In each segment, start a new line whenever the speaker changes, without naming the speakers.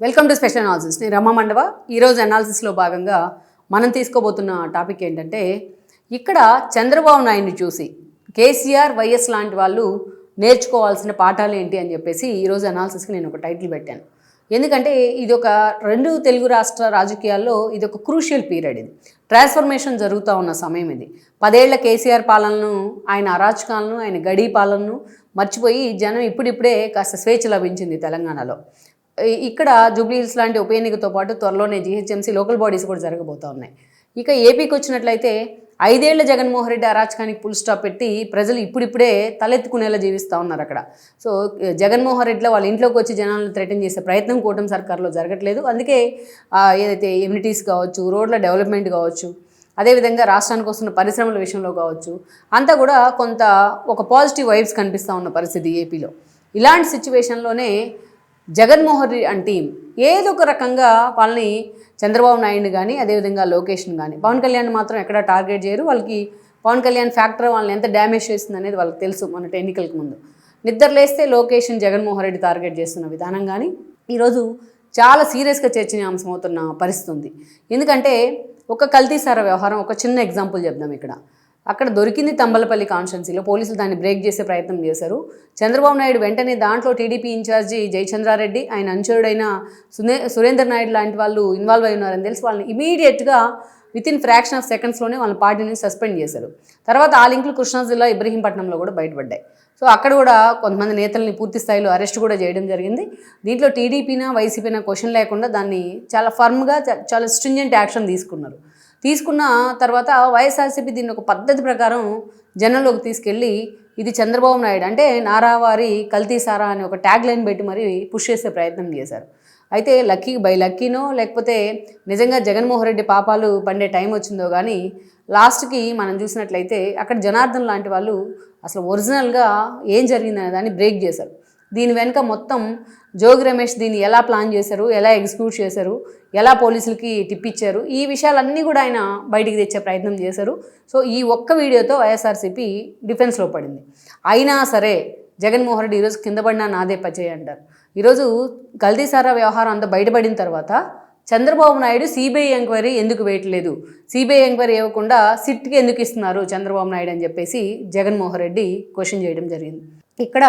Welcome to special analysis నేను రమ్మ మండవ. ఈరోజు అనాలిసిస్లో భాగంగా మనం తీసుకోబోతున్న టాపిక్ ఏంటంటే ఇక్కడ చంద్రబాబు నాయుడిని చూసి కేసీఆర్ వైఎస్ లాంటి వాళ్ళు నేర్చుకోవాల్సిన పాఠాలు ఏంటి అని చెప్పేసి ఈరోజు అనాలిసిస్కి నేను ఒక టైటిల్ పెట్టాను. ఎందుకంటే ఇది ఒక రెండు తెలుగు రాష్ట్ర రాజకీయాల్లో ఇది ఒక క్రూషియల్ పీరియడ్ ఇది. ట్రాన్స్ఫర్మేషన్ జరుగుతూ ఉన్న సమయం ఇది. పదేళ్ళ కేసీఆర్ పాలనను ఆయన అరాచకాలను ఆయన గడీ పాలనను మర్చిపోయి జనం ఇప్పుడిప్పుడే కాస్త స్వేచ్ఛ లభించింది తెలంగాణలో. ఇక్కడ జూబ్లీహిల్స్ లాంటి ఉప ఎన్నికతో పాటు త్వరలోనే జీహెచ్ఎంసీ లోకల్ బాడీస్ కూడా జరగబోతా ఉన్నాయి. ఇక ఏపీకి వచ్చినట్లయితే ఐదేళ్ళ జగన్మోహన్ రెడ్డి అరాచకానికి ఫుల్ స్టాప్ పెట్టి ప్రజలు ఇప్పుడిప్పుడే తలెత్తుకునేలా జీవిస్తూ ఉన్నారు అక్కడ. సో జగన్మోహన్ రెడ్డిలో వాళ్ళ ఇంట్లోకి వచ్చి జనాలను థ్రెటన్ చేసే ప్రయత్నం కూటమి సర్కార్లో జరగట్లేదు. అందుకే ఏదైతే ఎమ్యూనిటీస్ కావచ్చు రోడ్ల డెవలప్మెంట్ కావచ్చు అదేవిధంగా రాష్ట్రానికి వస్తున్న పరిశ్రమల విషయంలో కావచ్చు అంతా కూడా కొంత ఒక పాజిటివ్ వైబ్స్ కనిపిస్తూ ఉన్న పరిస్థితి ఏపీలో. ఇలాంటి సిచ్యువేషన్లోనే జగన్మోహన్ రెడ్డి అండ్ టీం ఏదో ఒక రకంగా వాళ్ళని చంద్రబాబు నాయుడు కానీ అదేవిధంగా లోకేష్ని కానీ పవన్ కళ్యాణ్ మాత్రం ఎక్కడ టార్గెట్ చేయరు. వాళ్ళకి పవన్ కళ్యాణ్ ఫ్యాక్టర్ వాళ్ళని ఎంత డ్యామేజ్ చేస్తుంది అనేది వాళ్ళకి తెలుసు మన ఎన్నికలకు ముందు. నిద్రలేస్తే లోకేష్ని జగన్మోహన్ రెడ్డి టార్గెట్ చేస్తున్న విధానం కానీ ఈరోజు చాలా సీరియస్గా చర్చనీయాంశం అవుతున్న పరిస్థితి ఉంది. ఎందుకంటే ఒక కల్తీసార వ్యవహారం ఒక చిన్న ఎగ్జాంపుల్ చెప్దాం ఇక్కడ. అక్కడ దొరికింది తంబలపల్లి కాన్స్టెన్సీలో. పోలీసులు దాన్ని బ్రేక్ చేసే ప్రయత్నం చేశారు. చంద్రబాబు నాయుడు వెంటనే దాంట్లో టీడీపీ ఇన్ఛార్జి జయచంద్రారెడ్డి ఆయన అనుచరుడైన సునే సురేందర్ నాయుడు లాంటి వాళ్ళు ఇన్వాల్వ్ అయి ఉన్నారని తెలిసి వాళ్ళని ఇమీడియట్గా విత్ ఇన్ ఫ్రాక్షన్ ఆఫ్ సెకండ్స్లోనే వాళ్ళ పార్టీ నుంచి సస్పెండ్ చేశారు. తర్వాత ఆ లింకులు కృష్ణా జిల్లా ఇబ్రహీంపట్నంలో కూడా బయటపడ్డాయి. సో అక్కడ కూడా కొంతమంది నేతల్ని పూర్తి స్థాయిలో అరెస్ట్ కూడా చేయడం జరిగింది. దీంట్లో టీడీపీనా వైసీపీనా క్వశ్చన్ లేకుండా దాన్ని చాలా ఫర్మ్గా చాలా స్ట్రింజెంట్ యాక్షన్ తీసుకున్నారు. తీసుకున్న తర్వాత వైఎస్ఆర్సీపీ దీన్ని ఒక పద్ధతి ప్రకారం జనంలోకి తీసుకెళ్ళి ఇది చంద్రబాబు నాయుడు అంటే నారావారి కల్తీసారా అని ఒక ట్యాగ్ లైన్ పెట్టి మరి పుష్ చేసే ప్రయత్నం చేశారు. అయితే లక్కీ బై లక్కీనో లేకపోతే నిజంగా జగన్మోహన్ రెడ్డి పాపాలు పండే టైం వచ్చిందో కానీ లాస్ట్కి మనం చూసినట్లయితే అక్కడ జనార్దన్ లాంటి వాళ్ళు అసలు ఒరిజినల్గా ఏం జరిగిందనే దాన్ని బ్రేక్ చేశారు. దీని వెనుక మొత్తం జోగి రమేష్ దీన్ని ఎలా ప్లాన్ చేశారు ఎలా ఎగ్జిక్యూట్ చేశారు ఎలా పోలీసులకి టిప్ ఇచ్చారు ఈ విషయాలన్నీ కూడా ఆయన బయటికి తెచ్చే ప్రయత్నం చేశారు. సో ఈ ఒక్క వీడియోతో వైఎస్ఆర్సీపీ డిఫెన్స్లో పడింది. అయినా సరే జగన్మోహన్ రెడ్డి ఈరోజు కింద పడినా నాదే పచేయి అంటారు. ఈరోజు కల్తీసారా వ్యవహారం అంతా బయటపడిన తర్వాత చంద్రబాబు నాయుడు సిబిఐ ఎంక్వైరీ ఎందుకు వేయట్లేదు? సిబిఐ ఎంక్వైరీ ఇవ్వకుండా సిట్కి ఎందుకు ఇస్తున్నారు చంద్రబాబు నాయుడు అని చెప్పేసి జగన్మోహన్ రెడ్డి క్వశ్చన్ చేయడం జరిగింది. ఇక్కడ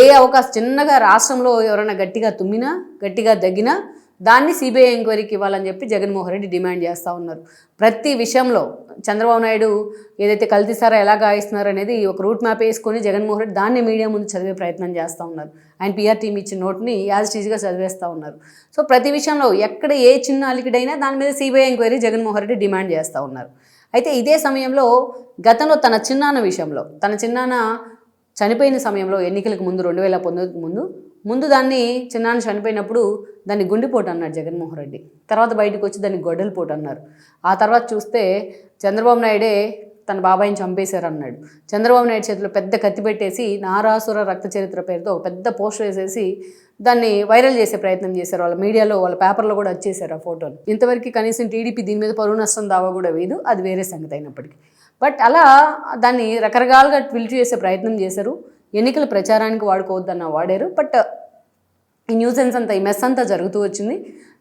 ఏ అవకాశం చిన్నగా రాష్ట్రంలో ఎవరైనా గట్టిగా తుమ్మినా గట్టిగా దగ్గినా దాన్ని సిబిఐ ఎంక్వైరీకి ఇవ్వాలని చెప్పి జగన్మోహన్ రెడ్డి డిమాండ్ చేస్తూ ఉన్నారు. ప్రతి విషయంలో చంద్రబాబు నాయుడు ఏదైతే కల్తీసారో ఎలా గాయిస్తున్నారు అనేది ఒక రూట్ మ్యాప్ వేసుకొని జగన్మోహన్ రెడ్డి దాన్ని మీడియా ముందు చదివే ప్రయత్నం చేస్తూ ఉన్నారు. ఆయన పిఆర్ టీం ఇచ్చిన నోట్ని యాజ్ టీజ్గా చదివేస్తూ ఉన్నారు. సో ప్రతి విషయంలో ఎక్కడ ఏ చిన్న అలికిడైనా దాని మీద CBI enquiry Jaganmohan Reddy demand చేస్తూ ఉన్నారు. అయితే ఇదే సమయంలో గతంలో తన చిన్నాన్న విషయంలో తన చిన్నాన్న చనిపోయిన సమయంలో ఎన్నికలకు ముందు రెండు వేల పంతొమ్మిదికి ముందు ముందు దాన్ని చిన్నాన్న చనిపోయినప్పుడు దాన్ని గుండెపోటు అన్నాడు జగన్మోహన్ రెడ్డి. తర్వాత బయటకు వచ్చి దాన్ని గొడ్డలిపోటు అన్నారు. ఆ తర్వాత చూస్తే చంద్రబాబు నాయుడే తన బాబాయిని చంపేశారు అన్నాడు చంద్రబాబు నాయుడు చేతిలో పెద్ద కత్తి పెట్టేసి నారాసుర రక్త చరిత్ర పేరుతో ఒక పెద్ద పోస్టర్ వేసేసి దాన్ని వైరల్ చేసే ప్రయత్నం చేశారు. వాళ్ళ మీడియాలో వాళ్ళ పేపర్లో కూడా వచ్చేసారు ఆ ఫోటోలు. ఇంతవరకు కనీసం టీడీపీ దీని మీద పరువు నష్టం దావా కూడా వేయదు. అది వేరే సంగతి అయినప్పటికీ. బట్ అలా దాన్ని రకరకాలుగా ట్విల్ట్ చేసే ప్రయత్నం చేశారు. ఎన్నికల ప్రచారానికి వాడుకోవద్దన్న వాడారు. బట్ ఈ న్యూసెన్స్ అంతా ఈ మెస్ అంతా జరుగుతూ వచ్చింది.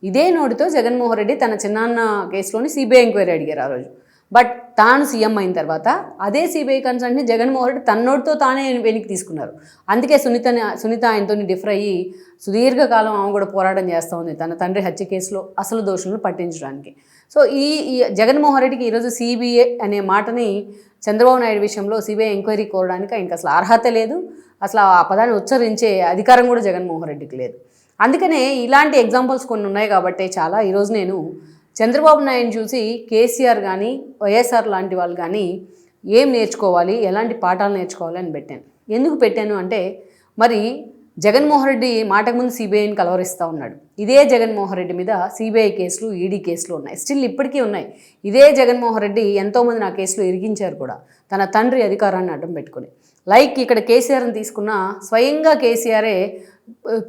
ఇదే నోటితో జగన్మోహన్ రెడ్డి తన చిన్నాన్న కేసులోని సిబిఐ ఎంక్వైరీ అడిగారు ఆ రోజు. బట్ తాను సీఎం అయిన తర్వాత అదే సిబిఐ కన్సల్ట్ని జగన్మోహన్ రెడ్డి తన్నోడితో తానే వెనక్కి తీసుకున్నారు. అందుకే సునీత సునీత ఆయనతో డిఫర్ అయ్యి సుదీర్ఘకాలం ఆమె కూడా పోరాటం చేస్తూ ఉంది తన తండ్రి హత్య కేసులో అసలు దోషులను పట్టించడానికి. సో ఈ ఈ జగన్మోహన్ రెడ్డికి ఈరోజు సిబిఐ అనే మాటని చంద్రబాబు నాయుడు విషయంలో సిబిఐ ఎంక్వైరీ కోరడానికి ఆయనకి అసలు అర్హత లేదు. అసలు ఆ పదాన్ని ఉచ్చరించే అధికారం కూడా జగన్మోహన్ రెడ్డికి లేదు. అందుకనే ఇలాంటి ఎగ్జాంపుల్స్ కొన్ని ఉన్నాయి కాబట్టి చాలా. ఈరోజు నేను చంద్రబాబు నాయుడు చూసి కేసీఆర్ కానీ వైఎస్ఆర్ లాంటి వాళ్ళు కానీ ఏం నేర్చుకోవాలి ఎలాంటి పాఠాలు నేర్చుకోవాలి అని పెట్టాను. ఎందుకు పెట్టాను అంటే మరి జగన్మోహన్ రెడ్డి మాటకు ముందు సిబిఐని కలవరిస్తూ ఉన్నాడు. ఇదే జగన్మోహన్ రెడ్డి మీద సిబిఐ కేసులు ఈడీ కేసులు ఉన్నాయి. స్టిల్ ఇప్పటికీ ఉన్నాయి. ఇదే జగన్మోహన్ రెడ్డి ఎంతోమంది నా కేసులో ఇరిగించారు కూడా. తన తండ్రి అధికారాన్ని అడ్డం పెట్టుకుని. లైక్ ఇక్కడ కేసీఆర్ని తీసుకున్న స్వయంగా కేసీఆరే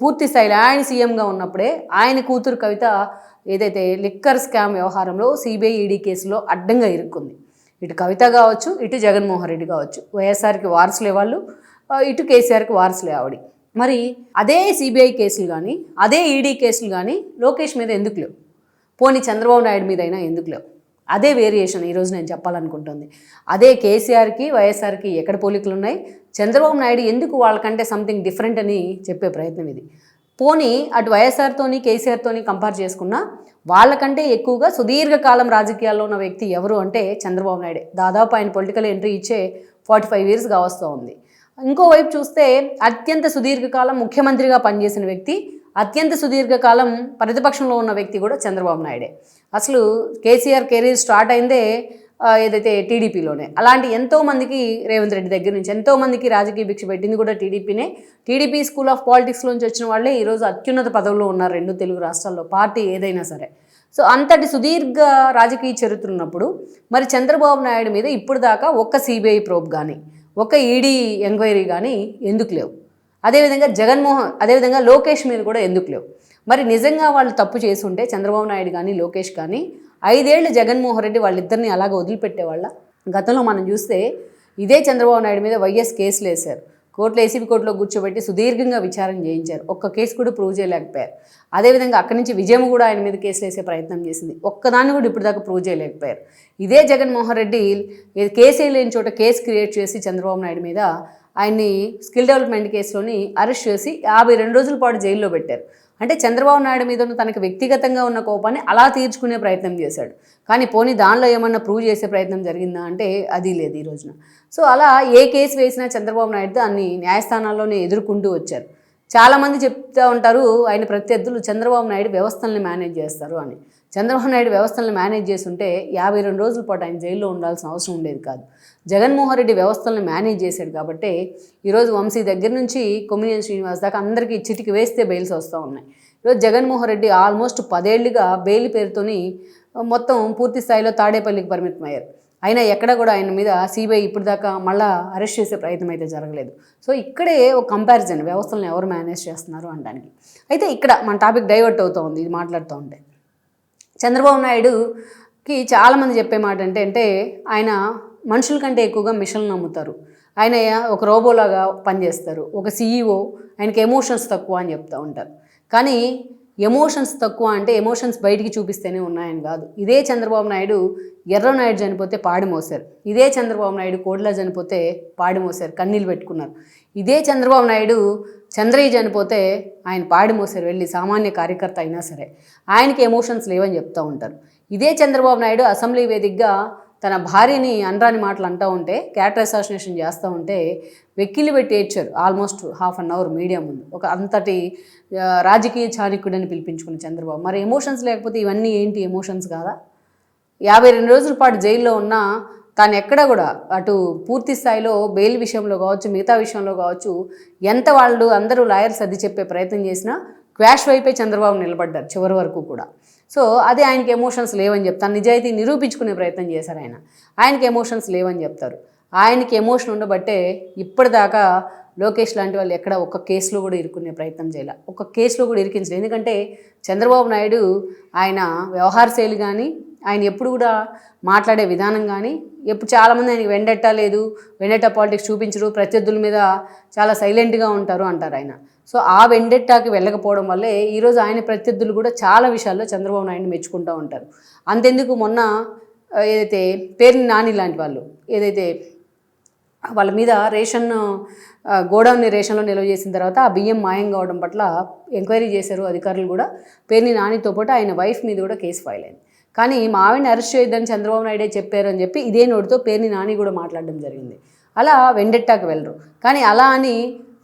పూర్తి స్థాయిలో ఆయన సీఎంగా ఉన్నప్పుడే ఆయన కూతురు కవిత ఏదైతే లిక్కర్ స్కామ్ వ్యవహారంలో సిబిఐ ఈడీ కేసులో అడ్డంగా ఇరుక్కుంది. ఇటు కవిత కావచ్చు ఇటు జగన్మోహన్ రెడ్డి కావచ్చు. వైఎస్ఆర్కి వారసులే వాళ్ళు ఇటు కేసీఆర్కి వారసులే ఆవిడ. మరి అదే సిబిఐ కేసులు కానీ అదే ఈడీ కేసులు కానీ లోకేష్ మీద ఎందుకు లేవు? పోనీ చంద్రబాబు నాయుడు మీద అయినా ఎందుకు లేవు? అదే వేరియేషన్ ఈరోజు నేను చెప్పాలనుకుంటుంది. అదే కేసీఆర్కి వైఎస్ఆర్కి ఎక్కడ పోలికలు ఉన్నాయి చంద్రబాబు నాయుడు ఎందుకు వాళ్ళకంటే సంథింగ్ డిఫరెంట్ అని చెప్పే ప్రయత్నం ఇది. పోనీ అటు వైఎస్ఆర్తోని కేసీఆర్తోని కంపేర్ చేసుకున్నా వాళ్ళకంటే ఎక్కువగా సుదీర్ఘకాలం రాజకీయాల్లో ఉన్న వ్యక్తి ఎవరు అంటే చంద్రబాబు నాయుడే. దాదాపు ఆయన పొలిటికల్ ఎంట్రీ ఇచ్చే ఫార్టీ ఫైవ్ ఇయర్స్గా వస్తూ ఉంది. ఇంకోవైపు చూస్తే అత్యంత సుదీర్ఘకాలం ముఖ్యమంత్రిగా పనిచేసిన వ్యక్తి అత్యంత సుదీర్ఘకాలం ప్రతిపక్షంలో ఉన్న వ్యక్తి కూడా చంద్రబాబు నాయుడే. అసలు కేసీఆర్ కెరీర్ స్టార్ట్ అయిందే ఏదైతే టీడీపీలోనే. అలాంటి ఎంతో మందికి రేవంత్ రెడ్డి దగ్గర నుంచి ఎంతోమందికి రాజకీయ భిక్ష పెట్టింది కూడా టీడీపీనే. టీడీపీ స్కూల్ ఆఫ్ పాలిటిక్స్లోంచి వచ్చిన వాళ్ళే ఈరోజు అత్యున్నత పదవుల్లో ఉన్నారు రెండు తెలుగు రాష్ట్రాల్లో పార్టీ ఏదైనా సరే. సో అంతటి సుదీర్ఘ రాజకీయ చరిత్ర ఉన్నప్పుడు మరి చంద్రబాబు నాయుడు మీద ఇప్పుడు దాకా ఒక్క సిబిఐ ప్రోబ్ కానీ ఒక్క ఈడీ ఎంక్వైరీ కానీ ఎందుకు లేవు? అదేవిధంగా జగన్మోహన్ అదేవిధంగా లోకేష్ మీద కూడా ఎందుకు లేవు? మరి నిజంగా వాళ్ళు తప్పు చేసి ఉంటే చంద్రబాబు నాయుడు కానీ లోకేష్ కానీ ఐదేళ్ళు జగన్మోహన్ రెడ్డి వాళ్ళిద్దరిని అలాగ వదిలిపెట్టేవాళ్ళ. గతంలో మనం చూస్తే ఇదే చంద్రబాబు నాయుడు మీద వైఎస్ కేసులు వేశారు. కోర్టులో ఏసీబీ కోర్టులో కూర్చోబెట్టి సుదీర్ఘంగా విచారణ చేయించారు. ఒక్క కేసు కూడా ప్రూవ్ చేయలేకపోయారు. అదేవిధంగా అక్కడి నుంచి విజయం కూడా ఆయన మీద కేసులు వేసే ప్రయత్నం చేసింది. ఒక్కదాన్ని కూడా ఇప్పుడు దాకా ప్రూవ్ చేయలేకపోయారు. ఇదే జగన్మోహన్ రెడ్డి కేసు లేని చోట కేసు క్రియేట్ చేసి చంద్రబాబు నాయుడు మీద ఆయన్ని స్కిల్ డెవలప్మెంట్ కేసులోని అరెస్ట్ చేసి యాభై రెండు రోజుల పాటు జైల్లో పెట్టారు. అంటే చంద్రబాబు నాయుడు మీద ఉన్న తనకు వ్యక్తిగతంగా ఉన్న కోపాన్ని అలా తీర్చుకునే ప్రయత్నం చేశాడు. కానీ పోనీ దానిలో ఏమన్నా ప్రూవ్ చేసే ప్రయత్నం జరిగిందా అంటే అది లేదు ఈ రోజున. సో అలా ఏ కేసు వేసినా చంద్రబాబు నాయుడు దాన్ని న్యాయస్థానాల్లోనే ఎదుర్కొంటూ వచ్చారు. చాలామంది చెప్తూ ఉంటారు ఆయన ప్రత్యర్థులు చంద్రబాబు నాయుడు వ్యవస్థల్ని మేనేజ్ చేస్తారు అని. చంద్రబాబు నాయుడు వ్యవస్థలను మేనేజ్ చేస్తుంటే యాభై రెండు రోజుల పాటు ఆయన జైల్లో ఉండాల్సిన అవసరం ఉండేది కాదు. జగన్మోహన్ రెడ్డి వ్యవస్థలను మేనేజ్ చేశాడు కాబట్టి ఈరోజు వంశీ దగ్గర నుంచి కొమ్మినేని శ్రీనివాస్ దాకా అందరికీ చిటికి వేస్తే బెయిల్స్ వస్తూ ఉన్నాయి. ఈరోజు జగన్మోహన్ రెడ్డి ఆల్మోస్ట్ పదేళ్ళుగా బెయిల్ పేరుతోని మొత్తం పూర్తి స్థాయిలో తాడేపల్లికి పరిమితం అయ్యారు అయినా ఎక్కడ కూడా ఆయన మీద సిబిఐ ఇప్పుడు దాకా మళ్ళా అరెస్ట్ చేసే ప్రయత్నం అయితే జరగలేదు. సో ఇక్కడే ఒక కంపారిజన్ వ్యవస్థలను ఎవరు మేనేజ్ చేస్తున్నారు అనడానికి. అయితే ఇక్కడ మన టాపిక్ డైవర్ట్ అవుతూ ఉంది ఇది మాట్లాడుతూ ఉంటే చంద్రబాబు నాయుడుకి చాలామంది చెప్పే మాట అంటే అంటే ఆయన మనుషుల కంటే ఎక్కువగా మిషన్లు నమ్ముతారు. ఆయన ఒక రోబోలాగా పనిచేస్తారు. ఒక సీఈఓ ఆయనకి ఎమోషన్స్ తక్కువ అని చెప్తూ ఉంటారు. కానీ ఎమోషన్స్ తక్కువ అంటే ఎమోషన్స్ బయటికి చూపిస్తేనే ఉన్నాయని కాదు. ఇదే చంద్రబాబు నాయుడు ఎర్రనాయుడు చనిపోతే పాడి మోసారు ఇదే చంద్రబాబు నాయుడు కోడ్లా చనిపోతే పాడిమోశారు కన్నీళ్ళు పెట్టుకున్నారు. ఇదే చంద్రబాబు నాయుడు చంద్రయ్య చనిపోతే ఆయన పాడి మోసారు వెళ్ళి సామాన్య కార్యకర్త అయినా సరే. ఆయనకి ఎమోషన్స్ లేవని చెప్తూ ఉంటారు. ఇదే చంద్రబాబు నాయుడు అసెంబ్లీ వేదికగా తన భార్యని అనరాని మాటలు అంటూ ఉంటే క్యారెక్టర్ అసాసినేషన్ చేస్తూ ఉంటే వెక్కిలి పెట్టి ఏడ్చారు. Almost half an hour media ముందు ఒక అంతటి రాజకీయ చారికుడని పిలిపించుకున్న చంద్రబాబు. మరి ఎమోషన్స్ లేకపోతే ఇవన్నీ ఏంటి ఎమోషన్స్ కాదా? యాభై రెండు రోజుల పాటు జైల్లో ఉన్న తాను ఎక్కడ కూడా అటు పూర్తి స్థాయిలో బెయిల్ విషయంలో కావచ్చు మిగతా విషయంలో కావచ్చు ఎంత వాళ్ళు అందరూ లాయర్స్ అది చెప్పే ప్రయత్నం చేసినా క్వాష్ వైపే చంద్రబాబు నిలబడ్డారు చివరి వరకు కూడా. సో అదే ఆయనకి ఎమోషన్స్ లేవని చెప్తాను నిజాయితీ నిరూపించుకునే ప్రయత్నం చేశారు ఆయన. ఆయనకి ఎమోషన్స్ లేవని చెప్తారు. ఆయనకి ఎమోషన్ ఉండబట్టే ఇప్పటిదాకా లోకేష్ లాంటి వాళ్ళు ఎక్కడ ఒక్క కేసులో కూడా ఇరుక్కునే ప్రయత్నం చేయాలి. ఒక్క కేసులో కూడా ఇరికించలేదు ఎందుకంటే చంద్రబాబు నాయుడు ఆయన వ్యవహార శైలి కానీ ఆయన ఎప్పుడు కూడా మాట్లాడే విధానం కానీ ఎప్పుడు చాలామంది ఆయనకి వెండెట్ట లేదు వెండెట్ట పాలిటిక్స్ చూపించరు ప్రత్యర్థుల మీద చాలా సైలెంట్గా ఉంటారు అంటారు ఆయన. సో ఆ వెండెట్టాకి వెళ్ళకపోవడం వల్లే ఈరోజు ఆయన ప్రత్యర్థులు కూడా చాలా విషయాల్లో చంద్రబాబు నాయుడిని మెచ్చుకుంటూ ఉంటారు. అంతెందుకు మొన్న ఏదైతే పేరుని నాని లాంటి వాళ్ళు ఏదైతే వాళ్ళ మీద రేషన్ గోడౌన్ని రేషన్లో నిల్వ చేసిన తర్వాత ఆ బియ్యం మాయం కావడం పట్ల ఎంక్వైరీ చేశారు అధికారులు కూడా. పేర్ని నానితో పాటు ఆయన వైఫ్ మీద కూడా కేసు ఫైల్ అయింది. కానీ మా ఆవిడని అరెస్ట్ చేయొద్దని చంద్రబాబు నాయుడే చెప్పారు అని చెప్పి ఇదే నోటితో పేర్ని నాని కూడా మాట్లాడడం జరిగింది. అలా వెండెట్టాకు వెళ్ళరు. కానీ అలా అని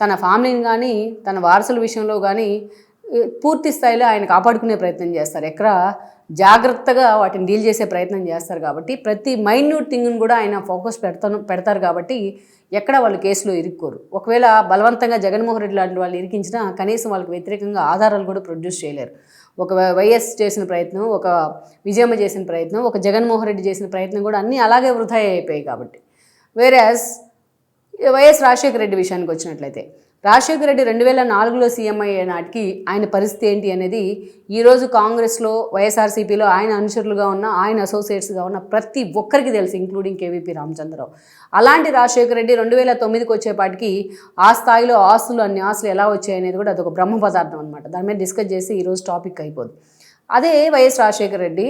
తన ఫ్యామిలీని కానీ తన వారసుల విషయంలో కానీ పూర్తి స్థాయిలో ఆయన కాపాడుకునే ప్రయత్నం చేస్తారు. ఎక్కడ జాగ్రత్తగా వాటిని డీల్ చేసే ప్రయత్నం చేస్తారు కాబట్టి ప్రతి మైన్యూట్ థింగ్ని కూడా ఆయన ఫోకస్ పెడతాను పెడతారు కాబట్టి ఎక్కడ వాళ్ళు కేసులో ఇరుక్కోరు. ఒకవేళ బలవంతంగా జగన్మోహన్ రెడ్డి లాంటి వాళ్ళు ఇరికించినా కనీసం వాళ్ళకి వ్యతిరేకంగా ఆధారాలు కూడా ప్రొడ్యూస్ చేయలేరు. ఒక వైఎస్ చేసిన ప్రయత్నం ఒక విజయమ్మ చేసిన ప్రయత్నం ఒక జగన్మోహన్ రెడ్డి చేసిన ప్రయత్నం కూడా అన్నీ అలాగే వృధా అయిపోయాయి కాబట్టి. వేరే వైఎస్ రాజశేఖర రెడ్డి విషయానికి వచ్చినట్లయితే రాజశేఖర రెడ్డి రెండు వేల నాలుగులో సీఎం అయ్యే నాటికి ఆయన పరిస్థితి ఏంటి అనేది ఈరోజు కాంగ్రెస్లో వైఎస్ఆర్సీపీలో ఆయన అనుచరులుగా ఉన్న ఆయన అసోసియేట్స్గా ఉన్న ప్రతి ఒక్కరికి తెలుసు ఇంక్లూడింగ్ కేవీపీ రామచంద్రరావు. అలాంటి రాజశేఖర రెడ్డి రెండు వేల తొమ్మిదికి వచ్చేపాటికి ఆ స్థాయిలో ఆస్తులు అన్ని ఆస్తులు ఎలా వచ్చాయి అనేది కూడా అదొక బ్రహ్మ పదార్థం అనమాట దాని మీద డిస్కస్ చేసి ఈరోజు టాపిక్ అయిపోదు. అదే వైఎస్ రాజశేఖర రెడ్డి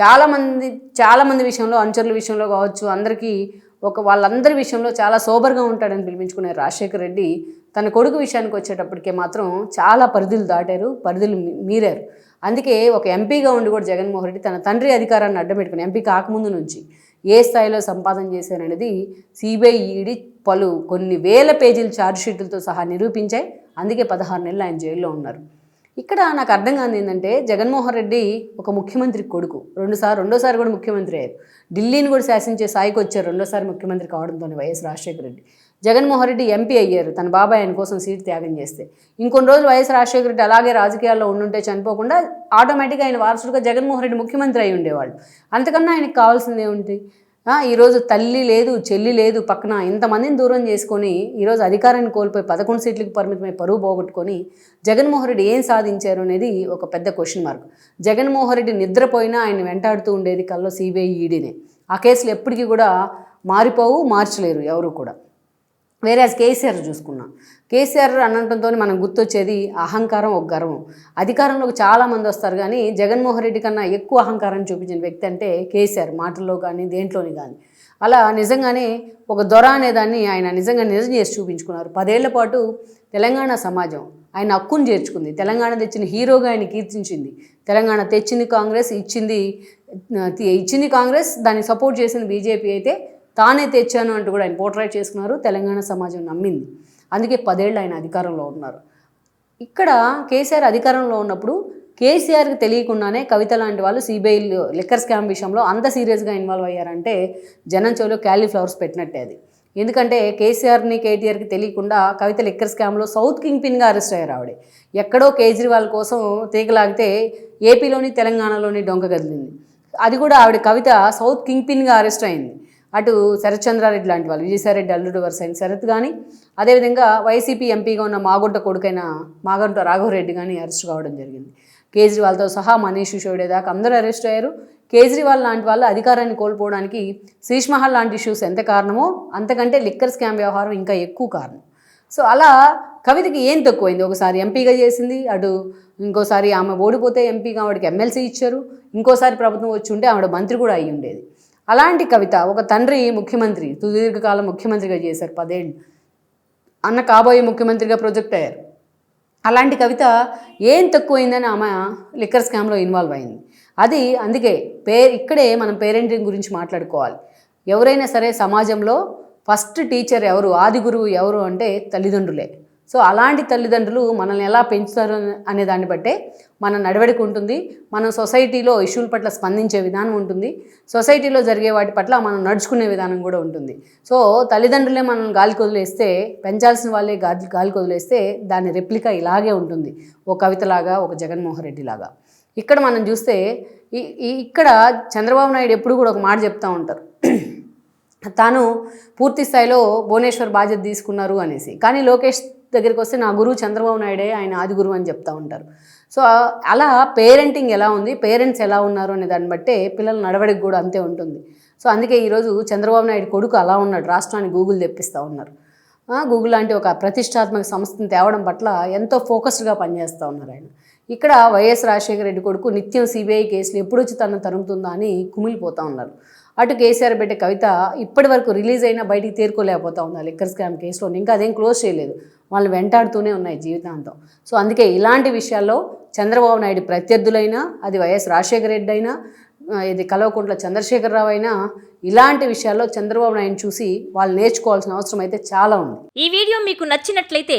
చాలామంది చాలామంది విషయంలో అనుచరుల విషయంలో కావచ్చు అందరికీ ఒక వాళ్ళందరి విషయంలో చాలా సోబర్గా ఉంటాడని పిలిపించుకునే రాజశేఖర రెడ్డి తన కొడుకు విషయానికి వచ్చేటప్పటికే మాత్రం చాలా పరిధులు దాటారు పరిధులు మీరారు. అందుకే ఒక ఎంపీగా ఉండి కూడా జగన్మోహన్ రెడ్డి తన తండ్రి అధికారాన్ని అడ్డం పెట్టుకుని ఎంపీ కాకముందు నుంచి ఏ స్థాయిలో సంపాదన చేశారనేది సిబిఐ ఈడీ పలు కొన్ని వేల పేజీల ఛార్జ్ షీట్లతో సహా నిరూపించాయి. అందుకే పదహారు నెలలు ఆయన జైల్లో ఉన్నారు. ఇక్కడ నాకు అర్థం కాదు ఏంటంటే జగన్మోహన్ రెడ్డి ఒక ముఖ్యమంత్రి కొడుకు. రెండుసార్లు రెండోసారి కూడా ముఖ్యమంత్రి అయ్యారు. ఢిల్లీని కూడా శాసించే స్థాయికి వచ్చారు రెండోసారి ముఖ్యమంత్రి కావడంతో వైఎస్ రాజశేఖర రెడ్డి. జగన్మోహన్ రెడ్డి ఎంపీ అయ్యారు తన బాబాయ్ ఆయన కోసం సీట్ త్యాగం చేస్తే. ఇంకొన్ని రోజులు వైఎస్ రాజశేఖర రెడ్డి అలాగే రాజకీయాల్లో ఉండుంటే చనిపోకుండా ఆటోమేటిక్గా ఆయన వారసుడుగా జగన్మోహన్ రెడ్డి ముఖ్యమంత్రి అయి ఉండేవాళ్ళు. అంతకన్నా ఆయనకు కావాల్సింది ఏముంటుంది ఈరోజు తల్లి లేదు చెల్లి లేదు పక్కన ఇంతమందిని దూరం చేసుకొని ఈరోజు అధికారాన్ని కోల్పోయి పదకొండు సీట్లకు పరిమితమై పరువు పోగొట్టుకొని జగన్మోహన్ రెడ్డి ఏం సాధించారు అనేది ఒక పెద్ద క్వశ్చన్ మార్క్ జగన్మోహన్ రెడ్డి నిద్రపోయినా ఆయన వెంటాడుతూ ఉండేది కల్లో సిబిఐ ఈడీనే ఆ కేసులు ఎప్పటికీ కూడా మారిపోవు మార్చలేరు ఎవరు కూడా. వేరే కేసీఆర్ చూసుకున్నాం. కేసీఆర్ అనడంతో మనం గుర్తొచ్చేది అహంకారం ఒక గర్వం. అధికారంలోకి చాలామంది వస్తారు కానీ జగన్మోహన్ రెడ్డి కన్నా ఎక్కువ అహంకారం చూపించిన వ్యక్తి అంటే కేసీఆర్ మాటల్లో కానీ దేంట్లోని కానీ. అలా నిజంగానే ఒక దొర అనేదాన్ని ఆయన నిజంగా నిజం చేసి చూపించుకున్నారు. పదేళ్ళ పాటు తెలంగాణ సమాజం ఆయన హక్కును చేర్చుకుంది. తెలంగాణ తెచ్చిన హీరోగా ఆయన కీర్తించింది. తెలంగాణ తెచ్చింది కాంగ్రెస్ ఇచ్చింది ఇచ్చింది కాంగ్రెస్ దాన్ని సపోర్ట్ చేసింది బీజేపీ అయితే తానే తెచ్చాను అంటూ కూడా ఆయన పోర్ట్రైట్ చేసుకున్నారు. తెలంగాణ సమాజం నమ్మింది. అందుకే పదేళ్ళు ఆయన అధికారంలో ఉన్నారు. ఇక్కడ కేసీఆర్ అధికారంలో ఉన్నప్పుడు కేసీఆర్కి తెలియకుండానే కవిత లాంటి వాళ్ళు సిబిఐ లిక్కర్ స్కామ్ విషయంలో అంత సీరియస్గా ఇన్వాల్వ్ అయ్యారంటే జనం చెవిలో క్యాలీఫ్లవర్స్ పెట్టినట్టే అది. ఎందుకంటే కేసీఆర్ని కేటీఆర్కి తెలియకుండా కవిత లిక్కర్ స్కామ్లో సౌత్ కింగ్ పిన్గా అరెస్ట్ అయ్యారు ఆవిడ. ఎక్కడో కేజ్రీవాల్ కోసం తీగలాగితే ఏపీలోని తెలంగాణలోని డొంక కదిలింది. అది కూడా ఆవిడ కవిత సౌత్ కింగ్ పిన్గా అరెస్ట్ అయింది. అటు శరత్చంద్రారెడ్డి లాంటి వాళ్ళు విజయసాయిరెడ్డి అల్లుడు వరుస అయిన శరత్ కానీ అదేవిధంగా వైసీపీ ఎంపీగా ఉన్న మాగుంట కొడుకైన మాగుంట రాఘవరెడ్డి కానీ అరెస్ట్ కావడం జరిగింది. కేజ్రీవాల్తో సహా మనీష్ సిసోడియా దాకా అందరూ అరెస్ట్ అయ్యారు. కేజ్రీవాల్ లాంటి వాళ్ళు అధికారాన్ని కోల్పోవడానికి శీష్మహల్ లాంటి ఇష్యూస్ ఎంత కారణమో అంతకంటే లిక్కర్ స్కామ్ వ్యవహారం ఇంకా ఎక్కువ కారణం. సో అలా కవితకి ఏం తక్కువైంది? ఒకసారి ఎంపీగా చేసింది అటు ఇంకోసారి ఆమె ఓడిపోతే ఎంపీగా ఆవిడకి ఎమ్మెల్సీ ఇచ్చారు ఇంకోసారి ప్రభుత్వం వచ్చి ఉంటే ఆవిడ మంత్రి కూడా అయ్యి ఉండేది. అలాంటి కవిత ఒక తండ్రి ముఖ్యమంత్రి సుదీర్ఘకాలం ముఖ్యమంత్రిగా చేశారు పదేళ్ళు. అన్న కాబోయే ముఖ్యమంత్రిగా ప్రొజెక్ట్ అయ్యారు. అలాంటి కవిత ఏం తక్కువైందని ఆమె లిక్కర్ స్కామ్లో ఇన్వాల్వ్ అయింది. అది అందుకే పే ఇక్కడే మనం పేరెంటింగ్ గురించి మాట్లాడుకోవాలి. ఎవరైనా సరే సమాజంలో ఫస్ట్ టీచర్ ఎవరు ఆది గురువు ఎవరు అంటే తల్లిదండ్రులే. సో అలాంటి తల్లిదండ్రులు మనల్ని ఎలా పెంచుతారు అనే దాన్ని బట్టే మన నడవడిక ఉంటుంది. మనం సొసైటీలో ఇష్యూల పట్ల స్పందించే విధానం ఉంటుంది. సొసైటీలో జరిగే వాటి పట్ల మనం నడుచుకునే విధానం కూడా ఉంటుంది. సో తల్లిదండ్రులే మనం గాలికి వదిలేస్తే పెంచాల్సిన వాళ్ళే గాలి గాలికి వదిలేస్తే దాని రెప్లికా ఇలాగే ఉంటుంది. ఓ కవితలాగా ఒక జగన్మోహన్ రెడ్డి లాగా ఇక్కడ మనం చూస్తే ఈ- ఇక్కడ చంద్రబాబు నాయుడు ఎప్పుడు కూడా ఒక మాట చెప్తూ ఉంటారు. తాను పూర్తి స్థాయిలో భువనేశ్వర్ బాధ్యత తీసుకున్నారు అనేసి. కానీ లోకేష్ దగ్గరికి వస్తే నా గురువు చంద్రబాబు నాయుడే ఆయన ఆది గురువు అని చెప్తా ఉంటారు. సో అలా పేరెంటింగ్ ఎలా ఉంది? పేరెంట్స్ ఎలా ఉన్నారు అనే దాన్ని బట్టే పిల్లల నడవడికి కూడా అంతే ఉంటుంది. సో అందుకే ఈరోజు చంద్రబాబు నాయుడు కొడుకు అలా ఉన్నాడు. రాష్ట్రాన్ని గూగుల్ తెప్పిస్తూ ఉన్నారు. గూగుల్ లాంటి ఒక ప్రతిష్టాత్మక సంస్థను తేవడం పట్ల ఎంతో ఫోకస్డ్గా పనిచేస్తూ ఉన్నారు ఆయన. ఇక్కడ వైఎస్ రాజశేఖర రెడ్డి కొడుకు నిత్యం సిబిఐ కేసులు ఎప్పుడు వచ్చి తను తరుముతుందా అని కుమిలిపోతూ ఉన్నారు. అటు కేసీఆర్ పెట్టే కవిత ఇప్పటి వరకు రిలీజ్ అయినా బయటికి తేరుకోలేకపోతా ఉంది ఆ లిక్కర్ స్కామ్ కేసులో ఇంకా అదేం క్లోజ్ చేయలేదు. వాళ్ళు వెంటాడుతూనే ఉన్నాయి జీవితాంతం. సో అందుకే ఇలాంటి విషయాల్లో చంద్రబాబు నాయుడు ప్రత్యర్థులైనా అది వైఎస్ రాజశేఖర రెడ్డి అయినా ఇది కల్వకుంట్ల చంద్రశేఖరరావు అయినా ఇలాంటి విషయాల్లో చంద్రబాబు నాయుడు చూసి వాళ్ళు నేర్చుకోవాల్సిన అవసరం అయితే చాలా ఉంది.
ఈ వీడియో మీకు నచ్చినట్లయితే